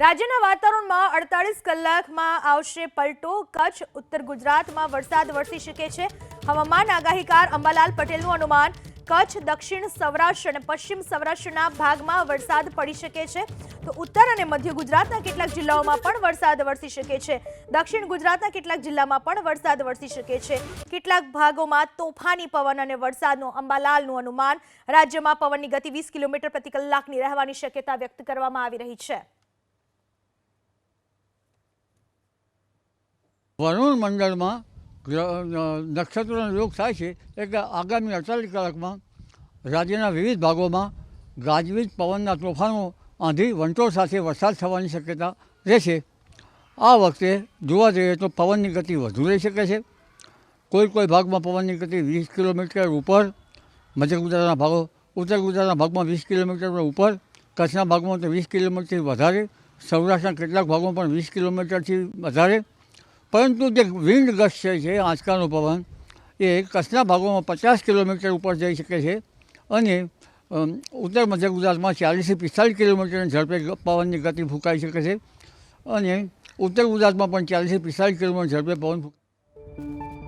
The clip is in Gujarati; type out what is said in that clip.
રાજ્યના વાતાવરણમાં અડતાલીસ કલાકમાં આવશે પલટો. કચ્છ, ઉત્તર ગુજરાતમાં વરસાદ વરસી શકે છે. હવામાન આગાહીકાર અંબાલાલ પટેલનું અનુમાન. કચ્છ, દક્ષિણ સૌરાષ્ટ્ર અને પશ્ચિમ સૌરાષ્ટ્રના ભાગમાં વરસાદ પડી શકે છે. તો ઉત્તર અને મધ્ય ગુજરાતના કેટલાક જિલ્લાઓમાં પણ વરસાદ વરસી શકે છે. દક્ષિણ ગુજરાતના કેટલાક જિલ્લામાં પણ વરસાદ વરસી શકે છે. કેટલાક ભાગોમાં તોફાની પવન અને વરસાદનું અંબાલાલનું અનુમાન. રાજ્યમાં પવનની ગતિ વીસ કિલોમીટર પ્રતિ કલાકની રહેવાની શક્યતા વ્યક્ત કરવામાં આવી રહી છે. વરુણ મંડળમાં નક્ષત્રોનો યોગ થાય છે એટલે આગામી અડતાલીસ કલાકમાં રાજ્યના વિવિધ ભાગોમાં ગાજવીજ પવનના તોફાનો આંધી વંટોળ સાથે વરસાદ થવાની શક્યતા રહેશે. આ વખતે જોવા જઈએ તો પવનની ગતિ વધુ રહી શકે છે. કોઈ કોઈ ભાગમાં પવનની ગતિ વીસ કિલોમીટર ઉપર, મધ્ય ગુજરાતના ભાગો, ઉત્તર ગુજરાતના ભાગમાં વીસ કિલોમીટર ઉપર, કચ્છના ભાગમાં તો વીસ કિલોમીટરથી વધારે, સૌરાષ્ટ્રના કેટલાક ભાગમાં પણ વીસ કિલોમીટરથી વધારે પરંતુ જે વિન્ડ ગસ્ટ છે આંચકાનો પવન, એ કચ્છના ભાગોમાં પચાસ કિલોમીટર ઉપર જઈ શકે છે અને ઉત્તર મધ્ય ગુજરાતમાં ચાલીસથી પિસ્તાલીસ કિલોમીટરની ઝડપે પવનની ગતિ ફૂંકાઈ શકે છે અને ઉત્તર ગુજરાતમાં પણ ચાલીસથી પિસ્તાલીસ કિલોમીટર ઝડપે પવન